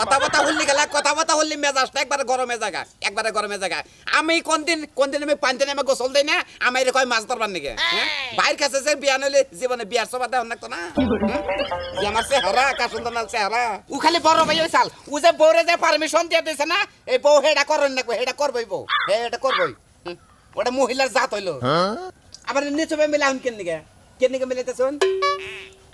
কথা কথা হল্লি গেলা কথা কথা হল্লি মেজাজটা একবারে গরমে জায়গা একবারে গরমে জায়গা আমি কোন দিন কোন দিন আমি পানিতে নেমে গোসল দেই না আমি এরকম মাছ ধরবার নাকি হ্যাঁ? বাইর কাছে যে বিয়া নইলে জীবনে বিয়ার সবা দেওয়ার লাগতো না হ্যাঁ? আমার চেহারা কা সুন্দর নাল চেহারা। ও খালি বড় ভাই ওই চাল ও যে বউরে যে পারমিশন দিয়ে দিছে না এই বউ হেডা করেন না হেডা করবই বউ হে এটা করবই। ওটা মহিলার জাত হইল। আবার নিচে মিলে আমি কেন নিকে কেন নিকে মিলাইতেছুন?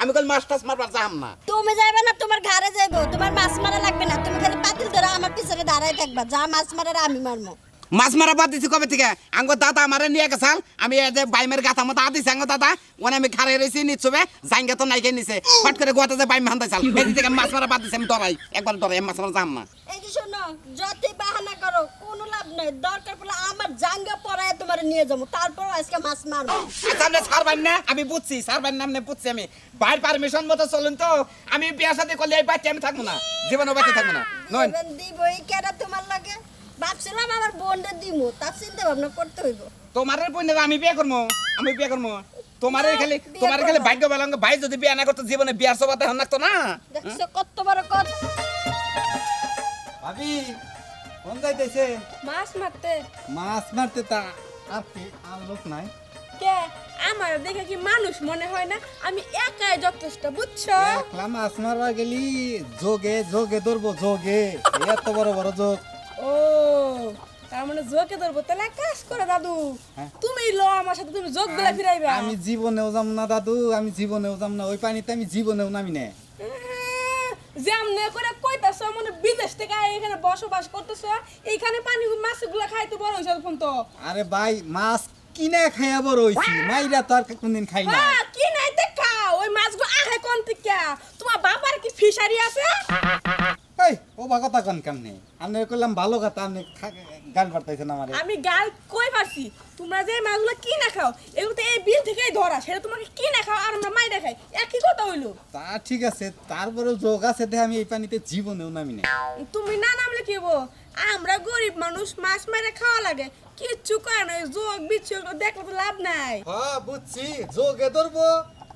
আমি কল মাছ টাছ মারবার যাম না। তুমি যাবে না, তোমার ঘরে যাইবো। তোমার মাছ মারা লাগবে না। তুমি খালি পাতিল ধরে, আমার পিছনে দাঁড়াই থাকবা। যা মাছ মারার আমি মারমো। মাছ মারা বাদ দিছি কবে থেকে? আঙ্গ দাদা আমারে নিয়ে গেছাল। আমি এই যে বাইমের গাথা মতো আদিছি আঙ্গ দাদা ওনে আমি খারে রয়েছি নিচ্ছবে জাঙ্গে তো নাইকে নিছে। ফট করে গোয়াতে যে বাইম হান্দাইছাল এই থেকে মাছ মারা বাদ দিছি আমি ডরাই। একবার ডরাই মাছ মারা যাম না। এই যে শোনো যতই বাহানা করো কোনো লাভ নাই। দরকার পড়লে আমার জাঙ্গা পরায় তোমার নিয়ে যাব। তারপর আজকে মাছ মারবো। সামনে ছাড়বেন না? আমি বুঝছি ছাড়বেন না আমি বুঝছি আমি। বাইর পারমিশন মতো চলুন তো। আমি বিয়া সাথে করলে এই বাচ্চা আমি থাকব না। জীবনও বাচ্চা থাকব না। নয় দিবই কেডা তোমার লাগে? ভাবছিলাম আমার বোনটা দিমু তার চিন্তা ভাবনা করতে হইব। তোমার বোনের আমি বিয়ে করব আমি বিয়ে করব তোমার খালি তোমার খালি। ভাগ্য বেলাঙ্গ ভাই যদি বিয়ে না করতো জীবনে বিয়ার সবাতে হন লাগতো না? দেখছ কত বড় কথা ভাবি কোন যাইতেছে? মাছ মারতে। মাছ মারতে তা আর কি আর লোক নাই। কে? আমার দেখে কি মানুষ মনে হয় না? আমি একাই যথেষ্ট বুঝছ? একলা মাছ মারবা গেলি যোগে যোগে ধরবো যোগে। এত বড় বড় যোগ। ও তার মানে জোকে ধরবো। তাহলে এক কাজ করে দাদু। হ্যাঁ। তুমি লো আমার সাথে তুমি যোগগুলা ফিরাইবা। আমি জীবনেও যাম না দাদু আমি জীবনেও যাম না। ওই পানিতে আমি জীবনেও নামি না। যেমনে করে কইতাছ মানে বিদেশ থেকে এখানে বসবাস করতেছ। এইখানে পানি মাছগুলা খাইতে বড় হইছে ফোন তো। আরে ভাই মাছ কিনে খাইয়া বড় হইছি। মাইরা তো আর কোনদিন খাই না হ্যাঁ কি নাই দেখা ওই মাছগুলো আহে কোন থেকে? তোমার বাবার কি ফিশারি আছে? এই ও বা কথা কন কেমনে? আমি করলাম ভালো কথা আপনি গাল পারতাইছেন আমারে। আমি গাল কই পারছি তোমরা যে মাছগুলো কি না খাও এগুলো তো এই বিল থেকেই ধরা সেটা তোমাকে কি না খাও আর আমরা মাইরা খাই একই কথা হইল। তা ঠিক আছে তারপরেও যোগ আছে দেখে আমি এই পানিতে জীবনেও নামি না তুমি না নামলে কি হব? আমরা গরিব মানুষ মাছ মারে খাওয়া লাগে কিচ্ছু করে না যোগ বিচ্ছু দেখলে তো লাভ নাই। হ্যাঁ বুঝছি যোগে ধরবো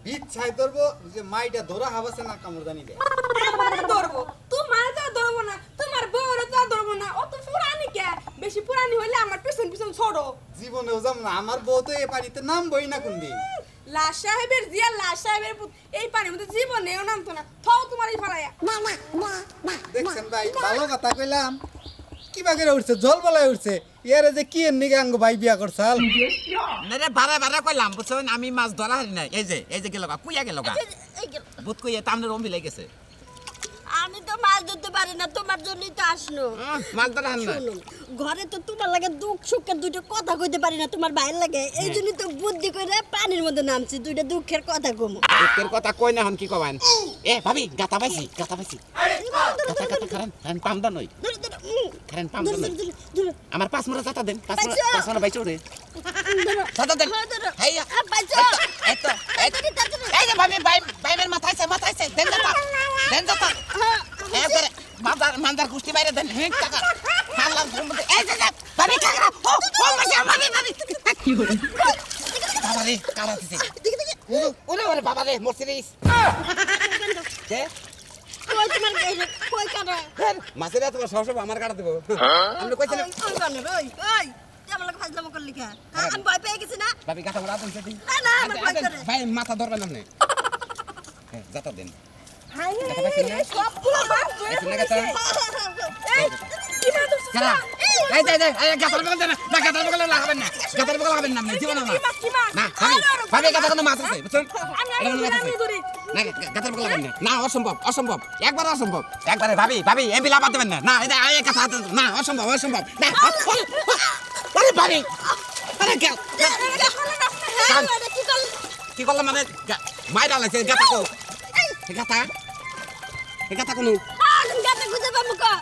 বিচ্ছাই ধরবো যে মাইটা ধরা হাবাসে না কামড় জানি ধরবো তোমার তো ধরবো না তোমার বউরে তো আর ধরবো না অত পুরানি কে? বেশি পুরানি হইলে আমার পিছন পিছন ছড়ো। জীবনেও যাম না আমার বউ তো এই পানিতে নামবই না কোনদিন। লাশ সাহেবের জিয়া লাশ সাহেবের এই পানির মধ্যে জীবনেও নামতো না। থাও তোমার এই ফালাইয়া দেখছেন ভাই ভালো কথা কইলাম। কিবা করে উঠছে? জল বলায় উঠছে। ইয়ারে যে কি এর নিগে আঙ্গ ভাই বিয়া করছাল রে বারে বারে কইলাম বুঝছেন আমি মাছ ধরা হারি নাই। এই যে এই যে গেল কুইয়া গেল গা। এই যে, বুত কুইয়া তামনে রম বিলাই গেছে আমি তো মাছ ধরতে পারি না তোমার জন্যই তো আসলো। মাছ ধরা ঘরে তো তোমার লাগে দুঃখ সুখের দুইটা কথা কইতে পারি না তোমার ভাইয়ের লাগে। এই জন্য তো বুদ্ধি করে পানির মধ্যে নামছি দুইটা দুঃখের কথা কমু। দুঃখের কথা কই না হন কি কবান? এ ভাবি গাতা পাইছি গাতা পাইছি। গাতা গাতা খারান খারান পাম দা নই খারান পাম দা আমার পাঁচ মারা জাতা দেন পাঁচ মারা পাঁচ মারা বাইচো রে। জাতা দেন। হ্যাঁ? এই তো তো ভাবি ভাই ভাইমের মাথায় মাথায় দেন জাতা দেন জাতা হ্যাঁ, মাদার কুষ্টি বাইরে দেন। হে টাকা ঘুমতে এই যে ভাবি কাকরা ও ও মাসি ভাবি ভাবি কি বাবা রে কারা দিছে। ওরে ওরে বাবা রে কই তোমার কই কাটা? মাছের তোমার আমার কাটা দেবো। কইছিলাম ওই, ওই, ওই। ভাই মাথা ধরবেন আপনি। যাতা দেন। না? অসম্ভব অসম্ভব একবার অসম্ভব একবারে ভাবি ভাবি এমপি লাভ দেবেন না না এটা কথা না অসম্ভব অসম্ভব না আরে ভাবি আরে গেল হ্যাঁ, কি করলি? করলাম মানে মাই ডালাইছে গাথা কো গাথা গাথা কোনো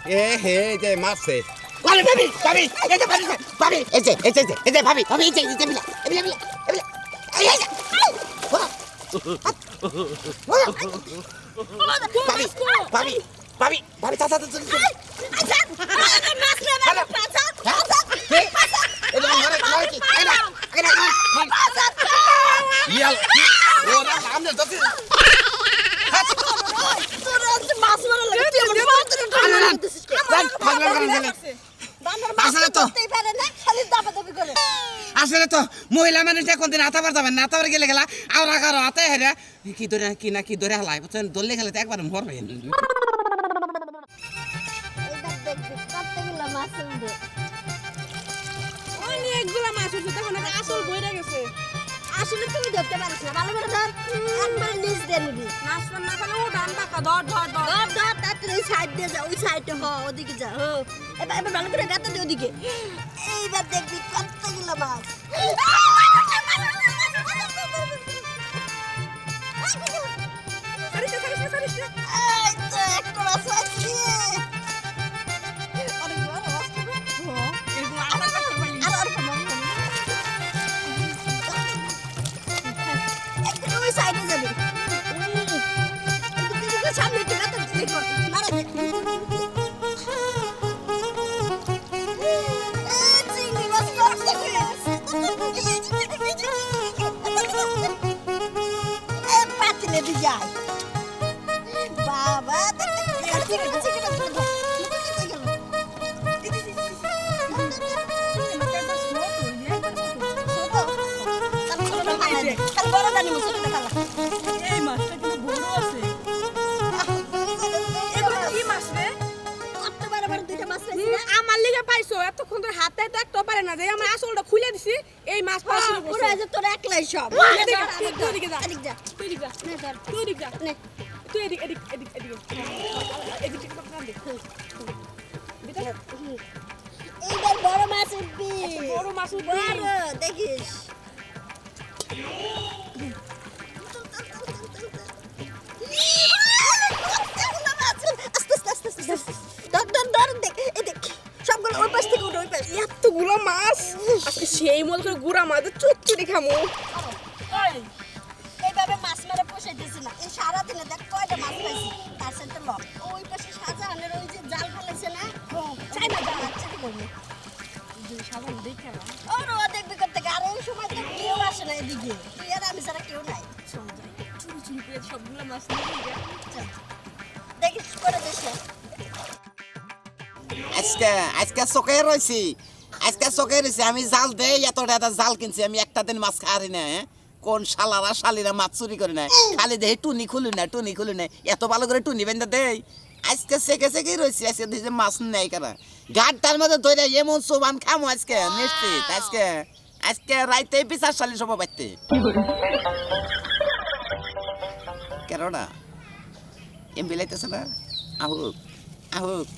এ হে যে মারছে আরে ভাবি ভাবি এই যে ভাবি ভাবি এই যে এই যে এই যে, ভাবি ভাবি এই যে এই যে বিলা এই বিলা এই বিলা এই ওরা, ওরা, ভাবি ভাবি ভাবি ভাবি চাচা চাচা আচ্ছা, আমার মাছ না, আমার মাছ, হ্যাঁ এই যে মারে মারে কি এই না এই না ইয়াল ওরা সামনে তো তোর আজকে মাছ মারা লাগে, তুই আমার মাছ ধরে যান করতেছিস কি? যান পাগলা করে দিলে বান্দর আসলে মাছ তো- করতেই পারে না খালি দাপাদাপি করে আসলে তো মহিলা মানুষটা কোনদিন আতাবার যাবেন না, আতাবার গেলে গেলা আর আগারো আতে হেরে, কি ধরে, কি না, কি ধরে হালাই বুঝছেন? দলে গেলে তো একবার মরবে। অনেকগুলা মাছ উঠছে, তখন আসল বইরা গেছে। আসলে তুমি ধরতে পারিস না। ভালো করে ধর। একবার নিচ দিয়ে নিবি। মাছ না খালে ও ডান টাকা ধর ধর ধর। ধর ধর তাড়াতাড়ি ওই সাইড দিয়ে যা ওই সাইডে হ ওদিকে যা হ। এবার এবার ভালো করে গাতে দে ওদিকে। এইবার দেখবি কতগুলো মাছ। সারিস আমার লিগে পাইছো এতক্ষণ ধরে হাতে তো একটা পারে না যে আমার আসলটা খুলে দিছি এই মাছ পুরো তোর একলাই সব তুই এদিকে যা। এদিক যা তুই এদিকে যা। তুই এদিকে যা। তুই এদিক এদিক এদিক এদিকে এদিক? এইবার বড় মাছ উঠবি বড় মাছ উঠবি। দেখিস সবগুলো ওই পাশ থেকে উঠে ওই পাশ এতগুলো মাছ আজকে সেই মতো করে গুড়া মাছ চুচুরি খামু নিয়ে আজকে আজকে চোখে রয়েছি আজকে চোখে রয়েছি আমি জাল দেই, এত টাকা জাল কিনছি, আমি একটা দিন মাছ খাওয়ারি না হ্যাঁ? কোন শালারা, শালিরা মাছ চুরি করে না খালি দেহে টুনি খুলি না টুনি খুলি না এত ভালো করে টুনি বেঁধে দেই। আজকে সেকে সেকেই রয়েছি আজকে দিছে মাছ নেই কেন? গাড়টার মধ্যে ধরে এমন সোবান খামো আজকে, নিশ্চিত আজকে। আজকে রাইতে বিচার শালি সব পাইতে। কেননা? এম বিলাইতেছে না? আহুক আহুক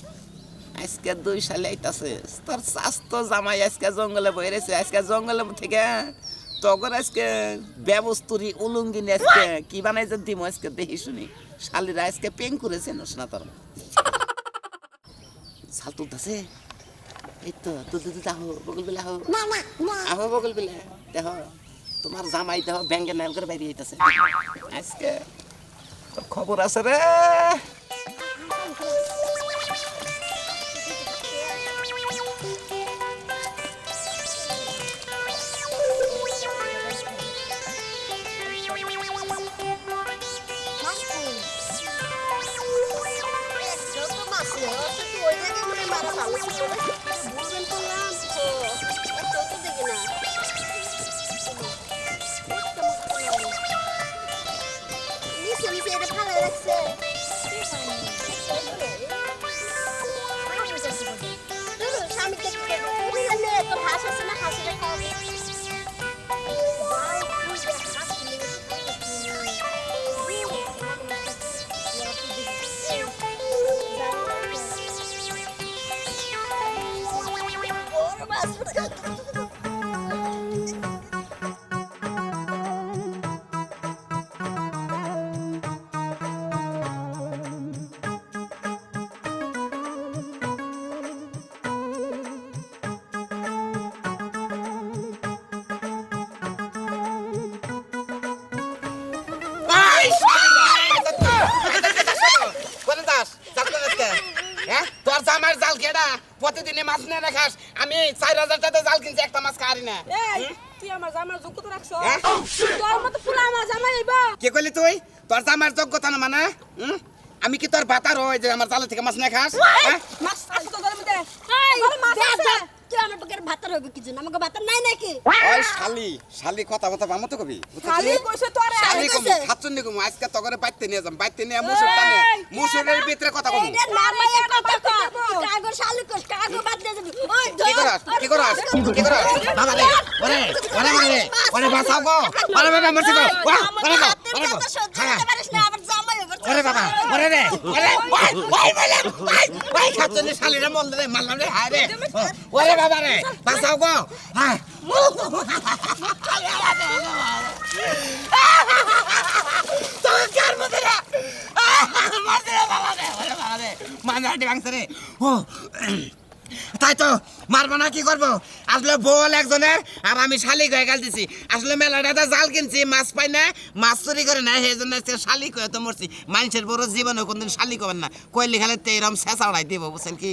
আজকে দুই সালে আইতাছে। তোর স্বাস্থ্য জামাই আজকে জঙ্গলে বয়ে রয়েছে আজকে জঙ্গলে থেকে তখন আজকে ব্যবস্তুরি উলুঙ্গিনি আজকে কি বানাই যে দিম আজকে দেখি শুনি। শালিরা আজকে পেং করেছে নস না তোর। শাল তুলতেছে। এই তো তুলতে তুলতে আহো বগল বেলা আহো। আহো বগল বেলা। দেহ তোমার জামাই দেহ ব্যাঙ্গে নাম করে বাইরে আইতাছে। আজকে তোর খবর আছে রে যত মাছ জামাইয়ের প্রতিদিন মাছ নিয়ে রাখাস আমি চার হাজার টাকা জাল কিনছি একটা মাছ খাওয়ারি না। এই তুই আমার জামার যোগ্যতা রাখছো? তোর মতো পুরা আমার জামাই আইবা কি করলি তুই? তোর জামার যোগ্যতা না মানে? হুম? আমি কি তোর বাতার হয় যে আমার জালে থেকে মাছ না খাস? হ্যাঁ? মাছ আছে মধ্যে? মাছ আছে। তুই আমার পকের ভাতার হবে কি জন্য? আমাকে ভাতার নাই নাকি? শালি শালি কথা কথা বামো তো কবি? খালি কইছে তোরে শালি কমু। খাচ্ছুন কমু আজকে তো করে বাইতে নিয়ে যাম বাইতে নিয়ে মুসুর টানে মুসুরের ভিতরে কথা কমু এইটা না কথা কইবো। কাগজ শালু কর কাগজ বাদ দিয়ে যাবি ওই কি করাস কি করাস কি করাস বাবা রে ওরে ওরে ওরে ওরে বাঁচাও গো ওরে বাবা মরছি গো ওরে ওরে গো ওরে গো হ্যাঁ ওরে বাবা, ওরে রে, ওরে, ওই ওই বলে ওই ওই খাতুনি শালিরে মন রে মারলাম রে, হায় রে। ওরে বাবা রে, বাঁচাও গো। হ্যাঁ। ভাঙছে রে। ও তাই তো মারবো না, কি করব? আসলে বল একজনের, আর আমি শালিক হয়ে গেল দিছি আসলে মেলাটা জাল কিনছি, মাছ পাই না, মাছ চুরি করে না, সেই জন্য শালিক হয়ে তো মরছি। মানুষের বড় জীবনে কোনদিন শালিক হবেন না। কইলি খালে তো এরম শেষা উড়াই দিব, বুঝছেন কি?